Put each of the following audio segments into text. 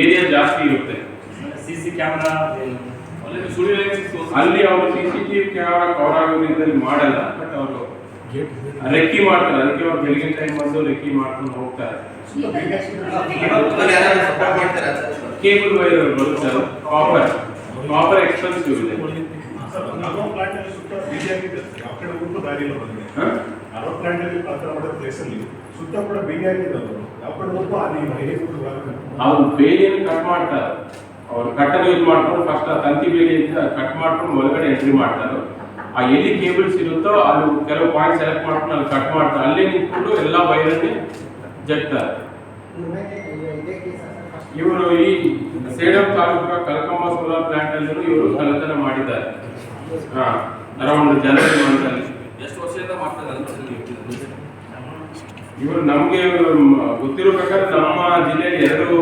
Area ಜಾಸ್ತಿ ಇರುತ್ತೆ. C C camera ಅಲ್ಲಿ ಅವರು C C T V camera cover ಆಗೋದ್ರಿಂದ ಮಾಡಲ್ಲ. ಬಟ್ ಅವರು ರೆಕ್ಕಿ ಮಾಡ್ತಾರೆ. ಅದಕ್ಕೆ ಅವ್ರು ಬೆಳಿಗ್ಗೆ ಟೈಮ್ ಬಂದು ರೆಕ್ಕಿ ಮಾಡ್ಕೊಂಡು ಹೋಗ್ತಾರೆ ಕೇಬಲ್ ವೈರ್ ಬರುತ್ತೆ ಕಾಪರ್ ಕಾಪರ್ ಎಕ್ಸ್ಪೆನ್ಸಿವ್ ಇದೆ. ಪ್ಲಾಂಟ್ ಅಲ್ಲಿ ಆ ಪಾತ್ರ ಮಾಡೋ ಪ್ಲೇಸ್ ಅಲ್ಲಿ ಸುತ್ತ ಕೂಡ ಬೇಲಿ ಆಗಿದೆ ಅವರು ಬೇಲಿಯನ್ನು ಕಟ್ ಮಾಡ್ತಾರೆ. ಅವ್ರು ಕಟ್ಟಲು ಯೂಸ್ ಮಾಡ್ಕೊಂಡು ಫಸ್ಟ್ ಆ ತಂತಿ ಬೇಲಿಯಿಂದ ಕಟ್ ಮಾಡ್ಕೊಂಡು ಒಳಗಡೆ ಎಂಟ್ರಿ ಮಾಡ್ತಾರೆ. ಆ ಎಲ್ಲಿ ಕೇಬಲ್ಸ್ ಇರುತ್ತೋ ಅಲ್ಲಿ ಕೆಲವು ಪಾಯಿಂಟ್ ಸೆಲೆಕ್ಟ್ ಮಾಡ್ಕೊಂಡು ಅಲ್ಲಿ ಕಟ್ ಮಾಡ್ತಾರೆ. ಅಲ್ಲೇ ನಿಂತ್ಕೊಂಡು ಎಲ್ಲ ವೈರಲ್ಲಿ ಜಗ್ತಾರೆ. ಇವರು ಈ ಸೇಡಂ ತಾಲೂಕಿನ ಕಲಕಂಬ ಸೋಲಾರ್ ಪ್ಲಾಂಟ್ ಅಲ್ಲಿ ಇವರು ಕಳ್ಳತನ ಮಾಡಿದ್ದಾರೆ. ಅರೌಂಡ್ ಜನವರಿ ಮಂತ್ ಅಲ್ಲಿ ಎಷ್ಟು ವರ್ಷದಿಂದ ಮಾಡ್ತಾರೆ ಅಂತ ಇವರು ನಮಗೆ ಗೊತ್ತಿರೋ ಪ್ರಕಾರ ನಮ್ಮ ಜಿಲ್ಲೆಯಲ್ಲಿ ಎರಡು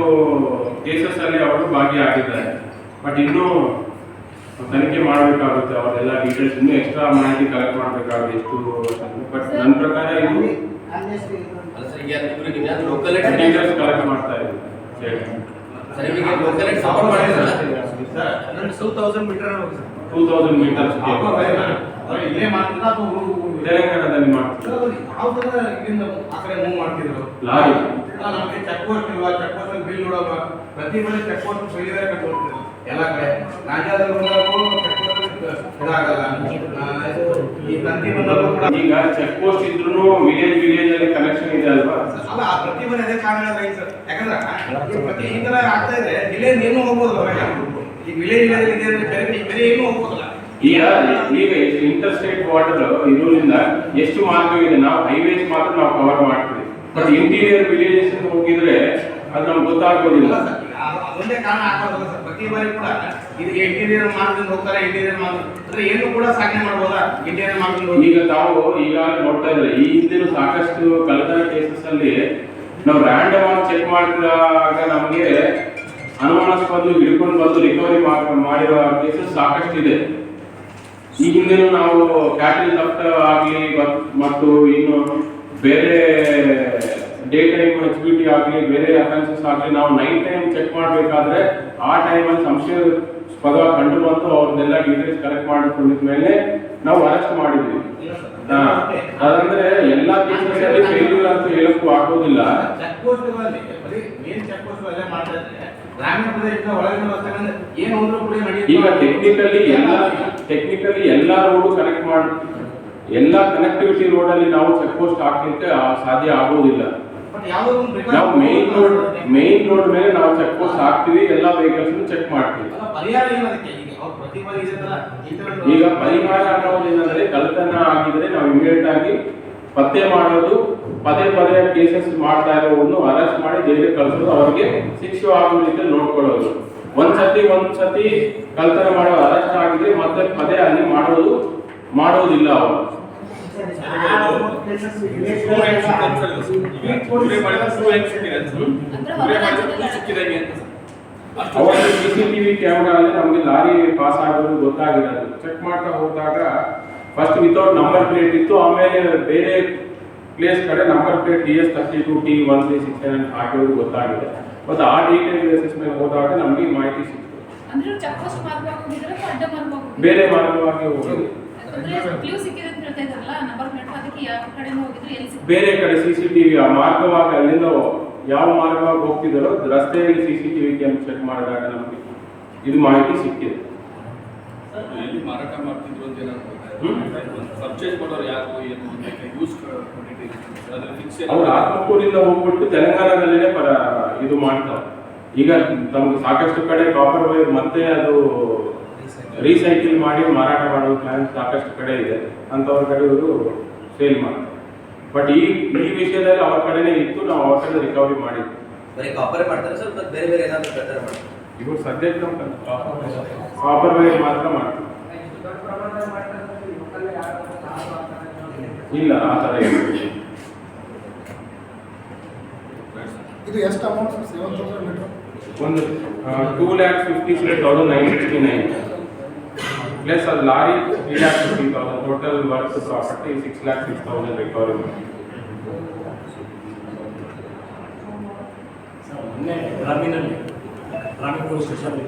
ಕೇಸಸ್ ಅಲ್ಲಿ ಅವರು ಭಾಗಿಯಾಗಿದ್ದಾರೆ. ಬಟ್ ಇನ್ನೂ ತನಿಖೆ ಮಾಡಬೇಕಾಗುತ್ತೆ ಅವರೆಲ್ಲ ಡೀಟೇಲ್ಸ್ ಇನ್ನೂ ಎಕ್ಸ್ಟ್ರಾ ಮಾಹಿತಿ ಕಲೆಕ್ಟ್ ಮಾಡಬೇಕಾಗುತ್ತೆ ಎಷ್ಟು ಬಟ್ ನನ್ನ ಪ್ರಕಾರ ಇದು ಅಲ್ಲ ಸರ್ ಈಗ ಇವ್ರಿಗೆ ಯಾವ್ದು ಲೋಕಲ್ ಡೀಟೇಲ್ಸ್ ಕಲೆಕ್ಟ್ ಮಾಡ್ತಾ ಇದ್ದಾರೆ ಟೂ ತೌಸಂಡ್ ಮೀಟರ್ಸ್ ಇಲ್ಲೇ ಮಾಡ್ತಿದ್ದ ಅಥವಾ ಊರು ಊರು ತೆಲಂಗಾಣದಲ್ಲಿ ಮಾಡ್ತಾರೆ ಯಾವ ತರ ಇಲ್ಲಿಂದ ಆ ಕಡೆ ಮೂವ್ ಮಾಡ್ತಿದ್ರು? ಲಾರಿ. ಚೆಕ್ ಪೋಸ್ಟ್ ಇಲ್ವಾ? ಚೆಕ್ ಪೋಸ್ಟ್ ಬಿಲ್ ಪ್ರತಿ ಮನೆ ಚೆಕ್ ಪೋಸ್ಟ್ ಕಟ್ಕೊಡ್ತಿದ್ರು ಎಲ್ಲ ಕಡೆ. ನಾಜಾದಲ್ಲಿ ಬಂದಾಗೂ ಚೆಕ್ ಪೋಸ್ಟ್ ಇದಾಗಲ್ಲ. ಆ, ಈ ತಂತಿ ಬಂದಾಗೂ ಕೂಡ ಈಗ ಚೆಕ್ ಪೋಸ್ಟ್ ಇದ್ರು ವಿಲೇಜ್ ವಿಲೇಜ್ ಅಲ್ಲಿ ಕನೆಕ್ಷನ್ ಇದೆ ಅಲ್ವಾ? ಅಲ್ಲ ಆ ಪ್ರತಿ ಮನೆ ಅದೇ ಕಾರಣ ಸರ್ ಯಾಕಂದ್ರೆ ಪ್ರತಿ ಈ ಆಗ್ತಾ ಇದ್ರೆ ವಿಲೇಜ್ ಏನು ಹೋಗ್ಬೋದು ಈ ವಿಲೇಜ್ ವಿಲೇಜ್ ಇದೆ ಅಂದ್ರೆ ಬೇರೆ ಬೇರೆ ಏನು ಹೋಗ್ಬೋದಲ್ಲ. ಈಗ ಈಗ ಎಷ್ಟು ಇಂಟರ್ಸ್ಟೇಟ್ ಬಾರ್ಡರ್ ಇರೋದ್ರಿಂದ ಎಷ್ಟು ಮಾರ್ಗವಿದೆ? ನಾವು ಹೈವೇಸ್ ಮಾತ್ರ ನಾವು ಕವರ್ ಮಾಡ್ತೀವಿ. ಬಟ್ ಇಂಟೀರಿಯರ್ ವಿಲೇಜಸ್ ಹೋಗಿದ್ರೆ ಅದು ನಮ್ಗೆ ಗೊತ್ತಾಗೋದಿಲ್ಲ. ಒಂದೇ ಅದೊಂದೇ ಕಾರಣ ಆಗೋದಲ್ಲ ಸರ್. ಪ್ರತಿ ಬಾರಿ ಕೂಡ ಇದು ಇಂಟೀರಿಯರ್ ಮಾರ್ಗದಿಂದ ಹೋಗ್ತಾರೆ ಇಂಟೀರಿಯರ್ ಮಾರ್ಗ ಅಂದ್ರೆ ಏನು ಕೂಡ ಸಾಧನೆ ಮಾಡ್ಬೋದಾ? ಇಂಟೀರಿಯರ್ ಮಾರ್ಗದಿಂದ ಈಗ ತಾವು ಈಗಾಗಲೇ ನೋಡ್ತಾ ಇದ್ರೆ ಈ ಹಿಂದಿನ ಸಾಕಷ್ಟು ಕಳೆದ ಕೇಸಸ್ ಅಲ್ಲಿ ನಾವು ರ್ಯಾಂಡಮ್ ಆಗಿ ಚೆಕ್ ಮಾಡಿದಾಗ ನಮಗೆ ಅನುಮಾನಾಸ್ಪದ ಹಿಡ್ಕೊಂಡು ಬಂದು ರಿಕವರಿ ಮಾಡಿರೋ ಕೇಸಸ್ ಸಾಕಷ್ಟು ಇದೆ ಈ ನಾವು ಕ್ಯಾಟಲ್ ತಪ್ಪ ಆಗಲಿ ಮತ್ತು ಇನ್ನು ಬೇರೆ ಡೇ ಟೈಮ್ ಎಕ್ಸಿಬಿಟಿ ಆಗಲಿ, ಬೇರೆ ಅಫೆನ್ಸಸ್ ಆಗಲಿ, ನಾವು ನೈಟ್ ಟೈಮ್ ಚೆಕ್ ಮಾಡಬೇಕಾದ್ರೆ ಆ ಟೈಮಲ್ಲಿ ಸಂಶಯಾಸ್ಪದ ಕಂಡು ಬಂತು ಅವ್ರನ್ನೆಲ್ಲ ಡೀಟೇಲ್ಸ್ ಕಲೆಕ್ಟ್ ಮಾಡಿಕೊಂಡಿದ್ಮೇಲೆ ನಾವು ಅರೆಸ್ಟ್ ಮಾಡಿದ್ವಿ. ಅದಂದ್ರೆ ಎಲ್ಲಾ ಬಿಸ್ನೆಸ್ ಅಲ್ಲಿ ಫೇಲ್ಯೂರ್ ಅಂತ ಹೇಳಕ್ಕೂ ಆಗೋದಿಲ್ಲ. ಚೆಕ್ ಪೋಸ್ಟ್ಗಳಲ್ಲಿ ಬರೀ ಮೇನ್ ಚೆಕ್ ಪೋಸ್ಟ್ ಅಲ್ಲೇ ಮಾಡ್ತಾ ಇದ್ರೆ ಗ್ರಾಮೀಣ ಪ್ರದೇಶದ ಒಳಗಿನ ವಸ್ತುಗಳನ್ನ ಏನು ಹೋದ್ರೂ ಕೂಡ ನಡೆಯುತ್ತೆ. ಈಗ ಟೆಕ್ನಿಕಲಿ ಎಲ್ಲ ಟೆಕ್ನಿಕಲಿ ಎಲ್ಲಾ ರೋಡು ಕನೆಕ್ಟ್ ಮಾಡಿ ಎಲ್ಲಾ ಕನೆಕ್ಟಿವಿಟಿ ರೋಡ್ ಅಲ್ಲಿ ನಾವು ಚೆಕ್ ಪೋಸ್ಟ್ ಹಾಕ್ಲಿಕ್ಕೆ ಸಾಧ್ಯ ಆಗೋದಿಲ್ಲ. ನಾವು ಮೇನ್ ರೋಡ್ ಮೇನ್ ರೋಡ್ ಮೇಲೆ ನಾವು ಚೆಕ್ ಪೋಸ್ಟ್ ಹಾಕ್ತಿವಿ ಎಲ್ಲಾ ವೆಹಿಕಲ್ಸ್ ಚೆಕ್ ಮಾಡ್ತೀವಿ. ಪರಿಹಾರ ಏನು ಅದಕ್ಕೆ? ಈಗ ಪರಿಹಾರ ಅನ್ನೋದೇನಂದ್ರೆ ಕಳ್ತನ ಆಗಿದ್ರೆ ನಾವು ಇಮಿಡಿಯೇಟ್ ಆಗಿ ಪತ್ತೆ ಮಾಡೋದು ಪದೇ ಪದೇ ಕೇಸಸ್ ಮಾಡ್ತಾ ಇರೋವನ್ನು ಅರೆಸ್ಟ್ ಮಾಡಿ ಜೈಲಿಗೆ ಕಳಿಸೋದು ಅವರಿಗೆ ಶಿಕ್ಷೆ ಆಗೋ ರೀತಿಯಲ್ಲಿ ನೋಡ್ಕೊಳ್ಳೋದು. ಒಂದ್ಸತಿ ಒಂದ್ಸತಿ ಕಳ್ತನ ಮಾಡೋ ಅರೆಸ್ಟ್ ಆಗಿದ್ರೆ ಮತ್ತೆ ಪದೇ ಅಲ್ಲಿ ಮಾಡೋದು ಮಾಡೋದಿಲ್ಲ ಅವರು. ಅವತ್ತು C C T V camera ಅಲ್ಲಿ ನಮಗೆ ಲಾರಿ ಪಾಸ್ ಆಗೋದು ಗೊತ್ತಾಗಿರೋದು ಚೆಕ್ ಮಾಡ್ತಾ ಹೋದಾಗ ಫಸ್ಟ್ ವಿತೌಟ್ ನಂಬರ್ ಪ್ಲೇಟ್ ಇತ್ತು ಆಮೇಲೆ ಬೇರೆ ಪ್ಲೇಸ್ ಕಡೆ number plate T S thirty two T one three six seven ಹಾಕಿರೋದು ಗೊತ್ತಾಗಿದೆ. ಮತ್ತು ಆ ಡೀಟೇಲ್ ಬೇಸಿಸ್ ಮೇಲೆ ಹೋದಾಗ ನಮಗೆ ಮಾಹಿತಿ ಸಿಕ್ತು. ಬೇರೆ ಮಾರ್ಗವಾಗಿ ಹೋಗೋದು. ಬೇರೆ ಕಡೆ ಸಿ ಸಿ ಟಿ ವಿ ಆ ಮಾರ್ಗವಾಗಿ ಅಲ್ಲಿಂದ ಯಾವ ಮಾರ್ಗವಾಗಿ ಹೋಗ್ತಿದ್ದಾರೋ ರಸ್ತೆಯಲ್ಲಿ C C T V cam check ಮಾಡಿದಾಗ ನಮಗೆ ಇದು ಮಾಹಿತಿ ಸಿಕ್ಕಿದೆ. ಎಲ್ಲಿ ಮಾರಾಟ ಮಾಡ್ತಿದ್ರು ಅಂತ ಏನಾದ್ರು ಹ್ಮ್. ಪರ್ಚೇಸ್ ಮಾಡೋರು ಯಾರು ಏನು ಯೂಸ್ ಅದ್ರ ಫಿಕ್ಸ್ ಅವ್ರು ಆತ್ಮಕೂರಿಂದ ಹೋಗ್ಬಿಟ್ಟು ತೆಲಂಗಾಣದಲ್ಲೇ ಪರ ಇದು ಮಾಡ್ತಾರೆ ಈಗ ತಮ್ಗೆ ಸಾಕಷ್ಟು ಕಡೆ ಕಾಪರ್ ವೈರ್ ಮತ್ತೆ ಅದು ರೀಸೈಕಲ್ ಮಾಡಿ ಮಾರಾಟ ಮಾಡೋ ಪ್ಲಾನ್ ಸಾಕಷ್ಟು ಕಡೆ ಇದೆ. ಅಂತವ್ರ ಕಡೆ ಇವರು ಸೇಲ್ ಮಾಡ್ತಾರೆ. ಬಟ್ ಈ ಈ ವಿಷಯದಲ್ಲಿ ಅವ್ರ ಕಡೆನೇ ಇತ್ತು ನಾವು ಅವ್ರ ಕಡೆ ರಿಕವರಿ ಮಾಡಿದ್ವಿ. ಬರೀ ಕಾಪರ್ ಮಾಡ್ತಾರೆ ಸರ್ ಮತ್ತೆ ಬೇರೆ ಬೇರೆ ಏನಾದರೂ ಪ್ರಚಾರ ಮಾಡ್ತಾರೆ? ಇವರು ಸದ್ಯಕ್ಕೆ ನಮ್ಮ ಕಾಪರ್ ವೈರ್ ಮಾತ್ರ ಮಾಡ್ತಾರೆ. ಇಲ್ಲ ಆ ಥರ ಇದು ಎಷ್ಟು ಅಮೌಂಟ್ ಸೆವೆನ್ ತೌಸಂಡ್ ಒಂದು two lakh fifty six thousand nine sixty nine plus ಅದು lorry three lakh fifty thousand total work property six lakh six thousand recovery ಮೊನ್ನೆ ಗ್ರಾಮೀಣಲ್ಲಿ ರಾಮಿ ಪೊಲೀಸ್ ಸ್ಟೇಷನ್